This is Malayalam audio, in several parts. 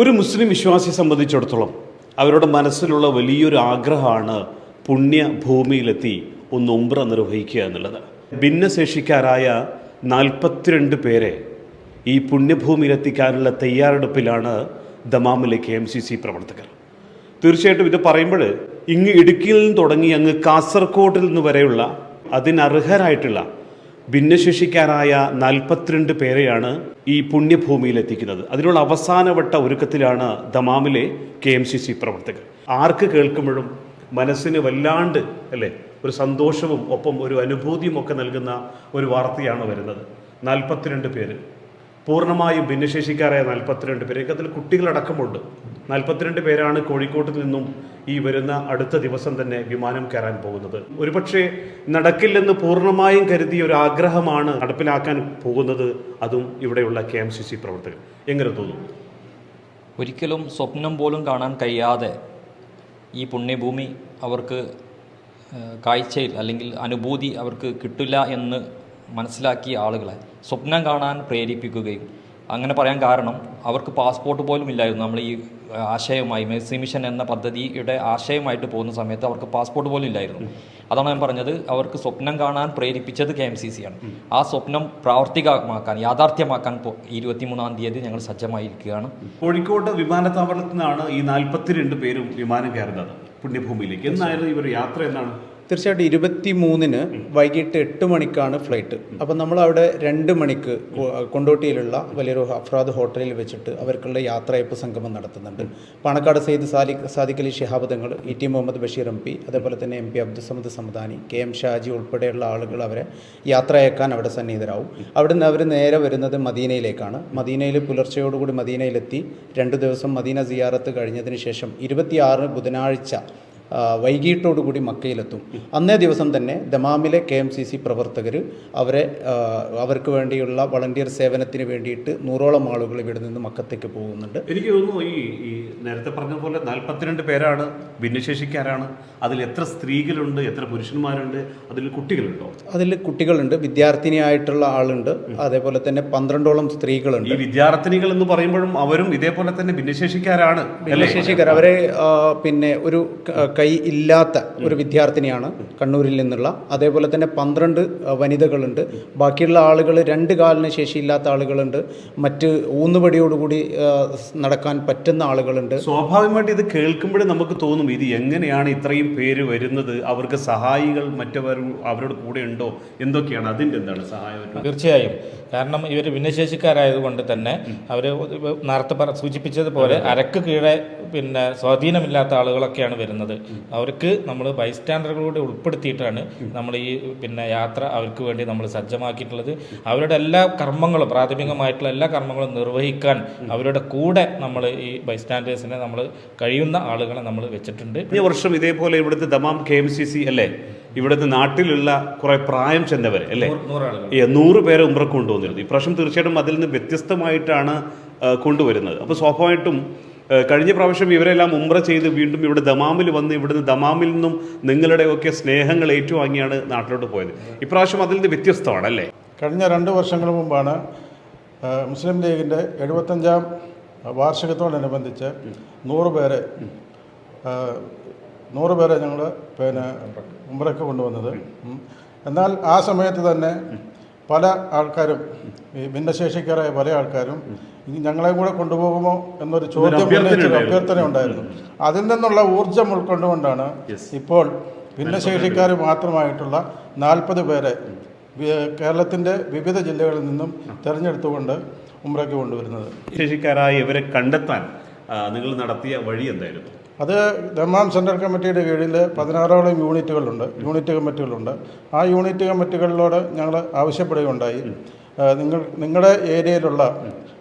ഒരു മുസ്ലിം വിശ്വാസിയെ സംബന്ധിച്ചിടത്തോളം അവരുടെ മനസ്സിലുള്ള വലിയൊരു ആഗ്രഹമാണ് പുണ്യഭൂമിയിലെത്തി ഒന്ന് ഉംറ നിർവഹിക്കുക എന്നുള്ളത്. ഭിന്നശേഷിക്കാരായ നാൽപ്പത്തിരണ്ട് പേരെ ഈ പുണ്യഭൂമിയിലെത്തിക്കാനുള്ള തയ്യാറെടുപ്പിലാണ് ദമാമിലെ കെ എം സി സി പ്രവർത്തകർ. തീർച്ചയായിട്ടും ഇത് പറയുമ്പോൾ ഇങ്ങ് ഇടുക്കിയിൽ നിന്ന് തുടങ്ങി അങ്ങ് കാസർഗോഡിൽ നിന്ന് വരെയുള്ള അതിനർഹരായിട്ടുള്ള ഭിന്നശേഷിക്കാരായ നാൽപ്പത്തിരണ്ട് പേരെയാണ് ഈ പുണ്യഭൂമിയിൽ എത്തിക്കുന്നത് അതിനുള്ള അവസാനവട്ട ഒരുക്കത്തിലാണ് ദമാമിലെ കെ എം സി സി പ്രവർത്തകർ. ആർക്ക് കേൾക്കുമ്പോഴും മനസ്സിന് വല്ലാണ്ട് അല്ലേ ഒരു സന്തോഷവും ഒപ്പം ഒരു അനുഭൂതിയും ഒക്കെ നൽകുന്ന ഒരു വാർത്തയാണ് വരുന്നത്. നാൽപ്പത്തിരണ്ട് പേര്. പൂർണമായും ഭിന്നശേഷിക്കാരായ നാൽപ്പത്തിരണ്ട് പേര്. അതിൽ കുട്ടികളടക്കമുണ്ട്. നാൽപ്പത്തിരണ്ട് പേരാണ് കോഴിക്കോട്ട് നിന്നും ഈ വരുന്ന അടുത്ത ദിവസം തന്നെ വിമാനം കയറാൻ പോകുന്നത്. ഒരുപക്ഷെ നടക്കില്ലെന്ന് പൂർണമായും കരുതിയ ഒരു ആഗ്രഹമാണ് നടപ്പിലാക്കാൻ പോകുന്നത്. അതും ഇവിടെയുള്ള കെ എം സി സി പ്രവർത്തകർ. എങ്ങനെ തോന്നുന്നു? ഒരിക്കലും സ്വപ്നം പോലും കാണാൻ കഴിയാതെ ഈ പുണ്യഭൂമി അവർക്ക് കാഴ്ചയിൽ അല്ലെങ്കിൽ അനുഭൂതി അവർക്ക് കിട്ടില്ല എന്ന് മനസ്സിലാക്കിയ ആളുകളെ സ്വപ്നം കാണാൻ പ്രേരിപ്പിക്കുകയും അങ്ങനെ പറയാൻ കാരണം അവർക്ക് പാസ്പോർട്ട് പോലും ഇല്ലായിരുന്നു. നമ്മൾ ഈ ആശയവുമായി മെസ്സി മിഷൻ എന്ന പദ്ധതിയുടെ ആശയമായിട്ട് പോകുന്ന സമയത്ത് അവർക്ക് പാസ്പോർട്ട് പോലും ഇല്ലായിരുന്നു. അതാണ് ഞാൻ പറഞ്ഞത്. അവർക്ക് സ്വപ്നം കാണാൻ പ്രേരിപ്പിച്ചത് കെ എം സി സി ആണ്. ആ സ്വപ്നം പ്രാവർത്തികമാക്കാൻ യാഥാർത്ഥ്യമാക്കാൻ ഇരുപത്തിമൂന്നാം തീയതി ഞങ്ങൾ സജ്ജമായിരിക്കുകയാണ്. കോഴിക്കോട് വിമാനത്താവളത്തിൽ നിന്നാണ് ഈ നാൽപ്പത്തിരണ്ട് പേരും വിമാനം കയറുന്നത് പുണ്യഭൂമിയിലേക്ക്. എന്നായിരുന്നു ഇവർ യാത്ര എന്നാണ് തീർച്ചയായിട്ടും ഇരുപത്തി മൂന്നിന് വൈകിട്ട് എട്ട് മണിക്കാണ് ഫ്ലൈറ്റ്. അപ്പം നമ്മൾ അവിടെ രണ്ട് മണിക്ക് കൊണ്ടോട്ടിയിലുള്ള വലിയൊരു അഫ്രാദ് ഹോട്ടലിൽ വെച്ചിട്ട് അവർക്കുള്ള യാത്രയപ്പ് സംഗമം നടത്തുന്നുണ്ട്. Panakkad Sayed Sali Sadiq Ali Shihabthangal E T Muhammad Basheer M P അതേപോലെ തന്നെ M P Abdussamad Samadani K M Shaji ഉൾപ്പെടെയുള്ള ആളുകൾ അവരെ യാത്രയക്കാൻ അവിടെ സന്നിഹിതരാകും അവിടെ നിന്ന് അവർ നേരെ വരുന്നത് മദീനയിലേക്കാണ്. മദീനയിൽ പുലർച്ചയോടുകൂടി മദീനയിലെത്തി. രണ്ട് ദിവസം മദീന സിയാറത്ത് കഴിഞ്ഞതിന് ശേഷം ഇരുപത്തിയാറിന് ബുധനാഴ്ച വൈകിട്ടോടുകൂടി മക്കയിലെത്തും. അന്നേ ദിവസം തന്നെ ദമാമിലെ കെ എം സി സി പ്രവർത്തകർ അവരെ അവർക്ക് വേണ്ടിയുള്ള വളണ്ടിയർ സേവനത്തിന് വേണ്ടിയിട്ട് നൂറോളം ആളുകൾ ഇവിടെ നിന്ന് മക്കത്തേക്ക് പോകുന്നുണ്ട്. എനിക്ക് തോന്നുന്നു ഈ നേരത്തെ പറഞ്ഞ പോലെ നാൽപ്പത്തിരണ്ട് പേരാണ് ഭിന്നശേഷിക്കാരാണ്. അതിൽ എത്ര സ്ത്രീകളുണ്ട് എത്ര പുരുഷന്മാരുണ്ട് അതിൽ കുട്ടികളുണ്ടോ? അതിൽ കുട്ടികളുണ്ട് വിദ്യാർത്ഥിനിയായിട്ടുള്ള ആളുണ്ട് അതേപോലെ തന്നെ പന്ത്രണ്ടോളം സ്ത്രീകളുണ്ട്. ഈ വിദ്യാർത്ഥിനികൾ എന്ന് പറയുമ്പോഴും അവരും ഇതേപോലെ തന്നെ ഭിന്നശേഷിക്കാരാണ് ഭിന്നശേഷിക്കാർ. അവരെ പിന്നെ ഒരു കൈ ഇല്ലാത്ത ഒരു വിദ്യാർത്ഥിനിയാണ് കണ്ണൂരിൽ നിന്നുള്ള. അതേപോലെ തന്നെ പന്ത്രണ്ട് വനിതകളുണ്ട്. ബാക്കിയുള്ള ആളുകൾ രണ്ട് കാലിന് ശേഷിയില്ലാത്ത ആളുകളുണ്ട്. മറ്റ് ഊന്നുപടിയോടുകൂടി നടക്കാൻ പറ്റുന്ന ആളുകളുണ്ട്. സ്വാഭാവികമായിട്ട് ഇത് കേൾക്കുമ്പോഴേ നമുക്ക് തോന്നും ഇത് എങ്ങനെയാണ് ഇത്രയും പേര് വരുന്നത്? അവർക്ക് സഹായികൾ മറ്റവർ അവരുടെ കൂടെ ഉണ്ടോ? എന്തൊക്കെയാണ് അതിന്റെ എന്താണ് സഹായം തീർച്ചയായും. കാരണം ഇവർ ഭിന്നശേഷിക്കാരായതുകൊണ്ട് തന്നെ അവർ നേരത്തെ പറ സൂചിപ്പിച്ചതുപോലെ അരക്ക് കീഴെ പിന്നെ സ്വാധീനമില്ലാത്ത ആളുകളൊക്കെയാണ് വരുന്നത്. അവർക്ക് നമ്മൾ ബൈസ്റ്റാൻഡറുകളൂടെ ഉൾപ്പെടുത്തിയിട്ടാണ് നമ്മൾ ഈ പിന്നെ യാത്ര അവർക്ക് വേണ്ടി നമ്മൾ സജ്ജമാക്കിയിട്ടുള്ളത്. അവരുടെ എല്ലാ കർമ്മങ്ങളും പ്രാഥമികമായിട്ടുള്ള എല്ലാ കർമ്മങ്ങളും നിർവഹിക്കാൻ അവരുടെ കൂടെ നമ്മൾ ഈ ബൈസ്റ്റാൻഡേഴ്സിനെ നമ്മൾ കഴിയുന്ന ആളുകളെ നമ്മൾ വെച്ചിട്ടുണ്ട്. ഈ വർഷം ഇതേപോലെ ഇവിടുത്തെ Dammam K M C C അല്ലേ? ഇവിടുത്തെ നാട്ടിലുള്ള കുറെ പ്രായം ചെന്നവർ അല്ലേ? ഈ നൂറ് പേരെ ഉമ്രക്ക് കൊണ്ടുവന്നിരുന്നു. ഇപ്രാവശ്യം തീർച്ചയായിട്ടും അതിൽ നിന്ന് വ്യത്യസ്തമായിട്ടാണ് കൊണ്ടുവരുന്നത്. അപ്പോൾ സ്വാഭാവികമായിട്ടും കഴിഞ്ഞ പ്രാവശ്യം ഇവരെല്ലാം ഉമ്ര ചെയ്ത് വീണ്ടും ഇവിടെ ദമാമിൽ വന്ന് ഇവിടുന്ന് ദമാമിൽ നിന്നും നിങ്ങളുടെയൊക്കെ സ്നേഹങ്ങൾ ഏറ്റുവാങ്ങിയാണ് നാട്ടിലോട്ട് പോയത്. ഇപ്രാവശ്യം അതിൽ നിന്ന് വ്യത്യസ്തമാണ് അല്ലേ കഴിഞ്ഞ രണ്ട് വർഷങ്ങൾ മുമ്പാണ് മുസ്ലിം ലീഗിന്റെ എഴുപത്തഞ്ചാം വാർഷികത്തോടനുബന്ധിച്ച് നൂറ് പേരെ നൂറ് പേരെ ഞങ്ങൾ പിന്നെ ഉമ്രയ്ക്ക് കൊണ്ടുവന്നത്. എന്നാൽ ആ സമയത്ത് തന്നെ പല ആൾക്കാരും ഈ ഭിന്നശേഷിക്കാരായ പല ആൾക്കാരും ഞങ്ങളെയും കൂടെ കൊണ്ടുപോകുമോ എന്നൊരു ചോദ്യം അഭ്യർത്ഥന ഉണ്ടായിരുന്നു. അതിൽ നിന്നുള്ള ഊർജം ഉൾക്കൊണ്ടുകൊണ്ടാണ് ഇപ്പോൾ ഭിന്നശേഷിക്കാർ മാത്രമായിട്ടുള്ള നാൽപ്പത് പേരെ കേരളത്തിന്റെ വിവിധ ജില്ലകളിൽ നിന്നും തിരഞ്ഞെടുത്തുകൊണ്ട് ഉമ്രയ്ക്ക് കൊണ്ടുവരുന്നത്. ശേഷിക്കാരായ ഇവരെ കണ്ടെത്താൻ നിങ്ങൾ നടത്തിയ വഴി എന്തായിരുന്നു? അത് ദമാം സെൻട്രൽ കമ്മിറ്റിയുടെ കീഴിൽ പതിനാറോളം യൂണിറ്റുകളുണ്ട് യൂണിറ്റ് കമ്മിറ്റികളുണ്ട്. ആ യൂണിറ്റ് കമ്മിറ്റികളിലോട് ഞങ്ങൾ ആവശ്യപ്പെടുകയുണ്ടായി. നിങ്ങൾ നിങ്ങളുടെ ഏരിയയിലുള്ള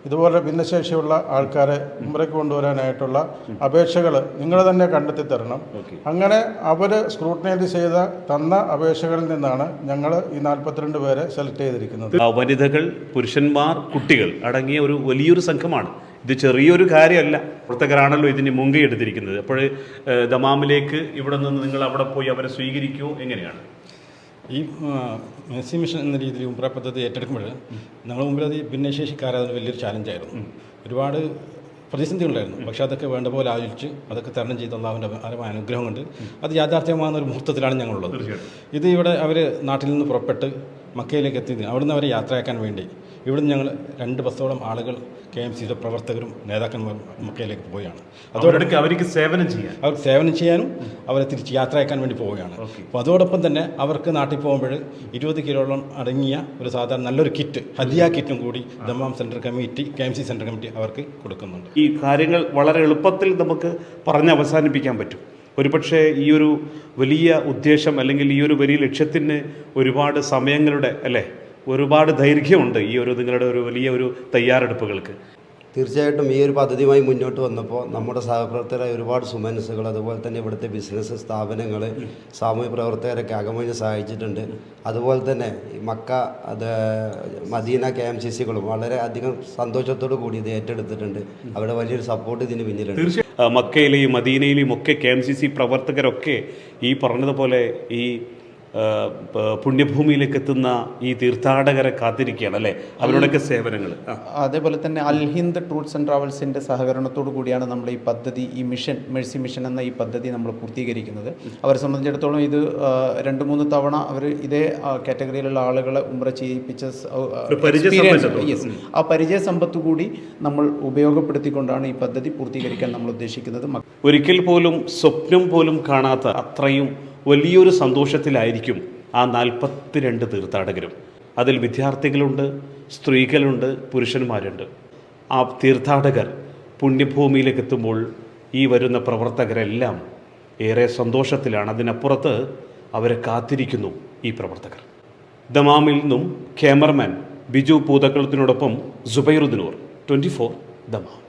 ഇതുപോലെ ഭിന്നശേഷിയുള്ള ആൾക്കാരെ ഉമ്രയ്ക്ക് കൊണ്ടുവരാനായിട്ടുള്ള അപേക്ഷകൾ നിങ്ങൾ തന്നെ കണ്ടെത്തി തരണം. അങ്ങനെ അവർ സ്ക്രൂട്ടനൈസ് ചെയ്ത തന്ന അപേക്ഷകളിൽ നിന്നാണ് ഞങ്ങൾ ഈ നാൽപ്പത്തിരണ്ട് പേരെ സെലക്ട് ചെയ്തിരിക്കുന്നത്. വനിതകൾ പുരുഷന്മാർ കുട്ടികൾ അടങ്ങിയ ഒരു വലിയൊരു സംഘമാണ്. ഇത് ചെറിയൊരു കാര്യമല്ല. പ്രവർത്തകരാണല്ലോ ഇതിന് മുൻകൈ എടുത്തിരിക്കുന്നത്. അപ്പോൾ ദമാമിലേക്ക് ഇവിടെ നിന്ന് നിങ്ങൾ അവിടെ പോയി അവരെ സ്വീകരിക്കുമോ എങ്ങനെയാണ്? ഈ മെസ്സി മിഷൻ എന്ന രീതിയിൽ ഉംറ പദ്ധതി ഏറ്റെടുക്കുമ്പോൾ ഞങ്ങളുടെ മുമ്പിൽ അത് ഭിന്നശേഷിക്കാരായ വലിയൊരു ചാലഞ്ചായിരുന്നു ഒരുപാട് പ്രതിസന്ധി ഉണ്ടായിരുന്നു. പക്ഷേ അതൊക്കെ വേണ്ട പോലെ ആലോചിച്ച് അതൊക്കെ തരണം ചെയ്ത് അള്ളാഹുവിന്റെ അരമായ അനുഗ്രഹം കൊണ്ട് അത് യാഥാർത്ഥ്യമാകുന്ന ഒരു മുഹൂർത്തത്തിലാണ് ഞങ്ങളുള്ളത്. ഇത് ഇവിടെ അവർ നാട്ടിൽ നിന്ന് പുറപ്പെട്ട് മക്കയിലേക്ക് എത്തി അവിടുന്ന് അവരെ യാത്രയാക്കാൻ വേണ്ടി. ഇവിടുന്ന് ഞങ്ങൾ രണ്ട് ബസ്സോളം ആളുകൾ കെ എം സിയുടെ പ്രവർത്തകരും നേതാക്കന്മാരും മക്കയിലേക്ക് പോവുകയാണ്. അതോടൊപ്പം അവർക്ക് സേവനം ചെയ്യാൻ. അവർക്ക് സേവനം ചെയ്യാനും അവരെ തിരിച്ച് യാത്ര അയക്കാൻ വേണ്ടി പോവുകയാണ്. അപ്പോൾ അതോടൊപ്പം തന്നെ അവർക്ക് നാട്ടിൽ പോകുമ്പോൾ ഇരുപത് കിലോളം അടങ്ങിയ ഒരു സാധാരണ നല്ലൊരു കിറ്റ് ഹദിയ കിറ്റും കൂടി Dammam central committee K M C central committee അവർക്ക് കൊടുക്കുന്നുണ്ട്. ഈ കാര്യങ്ങൾ വളരെ എളുപ്പത്തിൽ നമുക്ക് പറഞ്ഞ് അവസാനിപ്പിക്കാൻ പറ്റും. ഒരുപക്ഷെ ഈ ഒരു വലിയ ഉദ്ദേശം അല്ലെങ്കിൽ ഈ ഒരു വലിയ ലക്ഷ്യത്തിന് ഒരുപാട് സമയങ്ങളുടെ അല്ലേ? ഒരുപാട് ദൈർഘ്യമുണ്ട് ഈ ഒരു നിങ്ങളുടെ ഒരു വലിയ ഒരു തയ്യാറെടുപ്പുകൾക്ക്. തീർച്ചയായിട്ടും ഈ ഒരു പദ്ധതിയുമായി മുന്നോട്ട് വന്നപ്പോൾ നമ്മുടെ സഹപ്രവർത്തകരായ ഒരുപാട് സുമനസ്സുകൾ അതുപോലെ തന്നെ ഇവിടുത്തെ ബിസിനസ് സ്ഥാപനങ്ങൾ സാമൂഹ്യ പ്രവർത്തകരൊക്കെ അകമഴിഞ്ഞ് സഹായിച്ചിട്ടുണ്ട്. അതുപോലെ തന്നെ മക്ക അത് മദീന കെ എം സി സികളും വളരെ അധികം സന്തോഷത്തോടു കൂടി ഇത് ഏറ്റെടുത്തിട്ടുണ്ട്. അവിടെ വലിയൊരു സപ്പോർട്ട് ഇതിന് പിന്നിലുണ്ട്. മക്കയിലെയും മദീനയിലെയും ഒക്കെ കെ എം സി സി പ്രവർത്തകരൊക്കെ ഈ പറഞ്ഞതുപോലെ ഈ പുണ്യഭൂമിയിലേക്ക് എത്തുന്ന ഈ തീർത്ഥാടകരെ കാത്തിരിക്കുകയാണ് അല്ലേ? അവരുടെയൊക്കെ സേവനങ്ങൾ അതേപോലെ തന്നെ അൽ ഹിന്ദ് ടൂർസ് ആൻഡ് ട്രാവൽസിന്റെ സഹകരണത്തോടു കൂടിയാണ് നമ്മൾ ഈ പദ്ധതി ഈ മിഷൻ മെഴ്സി മിഷൻ എന്ന ഈ പദ്ധതി നമ്മൾ പൂർത്തീകരിക്കുന്നത്. അവരെ സംബന്ധിച്ചിടത്തോളം ഇത് രണ്ട് മൂന്ന് തവണ അവർ ഇതേ കാറ്റഗറിയിലുള്ള ആളുകളെ ഉമ്ര ചെയ്യിപ്പിച്ച ആ, പരിചയ സമ്പത്ത് കൂടി നമ്മൾ ഉപയോഗപ്പെടുത്തിക്കൊണ്ടാണ് ഈ പദ്ധതി പൂർത്തീകരിക്കാൻ നമ്മൾ ഉദ്ദേശിക്കുന്നത്. ഒരിക്കൽ പോലും സ്വപ്നം പോലും കാണാത്ത അത്രയും വലിയൊരു സന്തോഷത്തിലായിരിക്കും ആ നാൽപ്പത്തിരണ്ട് തീർത്ഥാടകരും. അതിൽ വിദ്യാർത്ഥികളുണ്ട് സ്ത്രീകളുണ്ട് പുരുഷന്മാരുണ്ട്. ആ തീർത്ഥാടകർ പുണ്യഭൂമിയിലേക്ക് എത്തുമ്പോൾ ഈ വരുന്ന പ്രവർത്തകരെല്ലാം ഏറെ സന്തോഷത്തിലാണ്. അതിനപ്പുറത്ത് അവരെ കാത്തിരിക്കുന്നു ഈ പ്രവർത്തകർ. ദമാമിൽ നിന്നും ക്യാമറമാൻ ബിജു പൂതക്കളത്തിനോടൊപ്പം സുബൈറുദ്ദിനൂർ ട്വന്റി ഫോർ ദമാം.